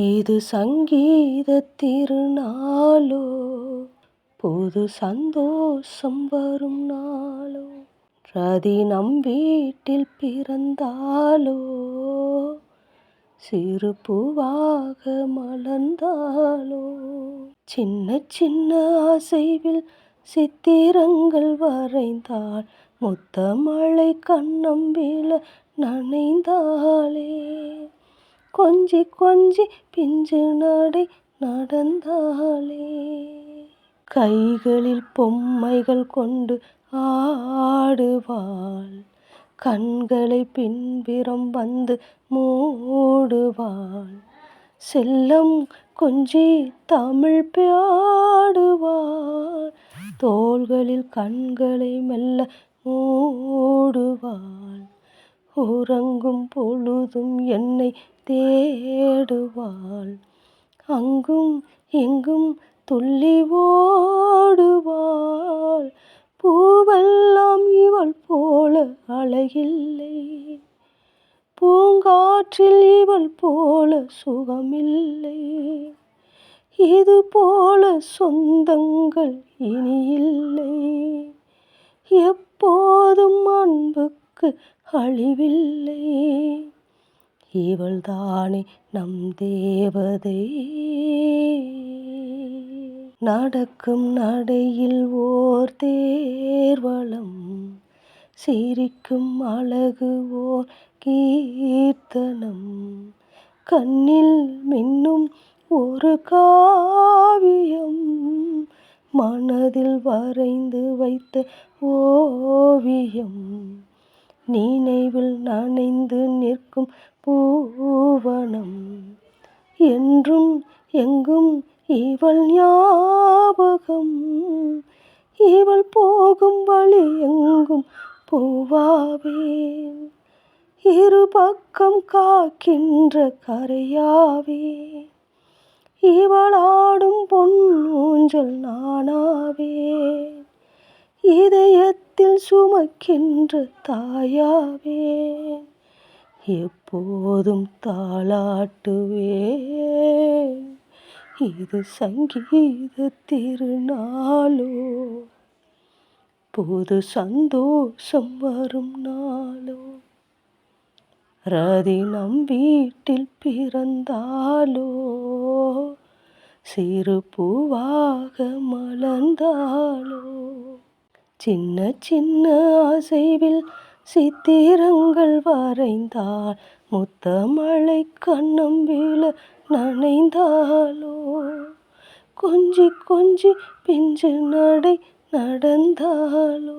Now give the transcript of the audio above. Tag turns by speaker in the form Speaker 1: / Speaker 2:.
Speaker 1: இது சங்கீத திருநாளோ? புது சந்தோஷம் வரும் நாளோ? ரதி நம் வீட்டில் பிறந்தாலோ சிறு பூவாக மலர்ந்தாலோ சின்ன சின்ன அசைவில் சித்திரங்கள் வரைந்தாள். முத்தமழை கண்ணம்பில நனைந்தாளே? கொஞ்சி கொஞ்சி பிஞ்சு நடை நடந்தாளே. கைகளில் பொம்மைகள் கொண்டு ஆடுவாள். கண்களை பின்புறம் வந்து மூடுவாள். செல்லம் கொஞ்சி தமிழ் பாடுவாள். தோள்களில் கண்களை மெல்ல மூடுவாள். உறங்கும் பொழுதும் என்னை தேடுவாள். அங்கும் எங்கும் துள்ளி ஓடுவாள். பூவெல்லாம் இவள் போல அழகில்லை. பூங்காற்றில் இவள் போல சுகமில்லை. இது போல சொந்தங்கள் இனியில்லை. எப்போதும் அன்பு நமக்கு அழிவில்லை. இவள்தானே நம் தேவதை. நடக்கும் நடையில் ஓர் தேர்வளம் சிரிக்கும் அழகு ஓர் கீர்த்தனம். கண்ணில் மின்னும் ஒரு காவியம் மனதில் வரைந்து வைத்த ஓவியம். நினைவில் நனைந்து நிற்கும் பூவனம். என்றும் எங்கும் இவள் ஞாபகம். இவள் போகும் வழி எங்கும் பூவாவேன் இரு பக்கம் காக்கின்ற கரையாவே. இவளாடும் பொன் ஊஞ்சல் நானாவே. இதயத்தில் சுமக்கின்ற தாயாவே எப்போதும் தாளாட்டுவேன். இது சங்கீத திருநாளோ புது சந்தோஷம் வரும் நாளோ. ரதி நம் வீட்டில் பிறந்தாலோ சிறு பூவாக மலர்ந்தாலோ சின்ன சின்ன அசைவில் சித்திரங்கள் வரைந்தாள் முத்தமழை கண்ணம்பில நனைந்தாளோ கொஞ்சி கொஞ்சி பிஞ்சு நடை நடந்தாளோ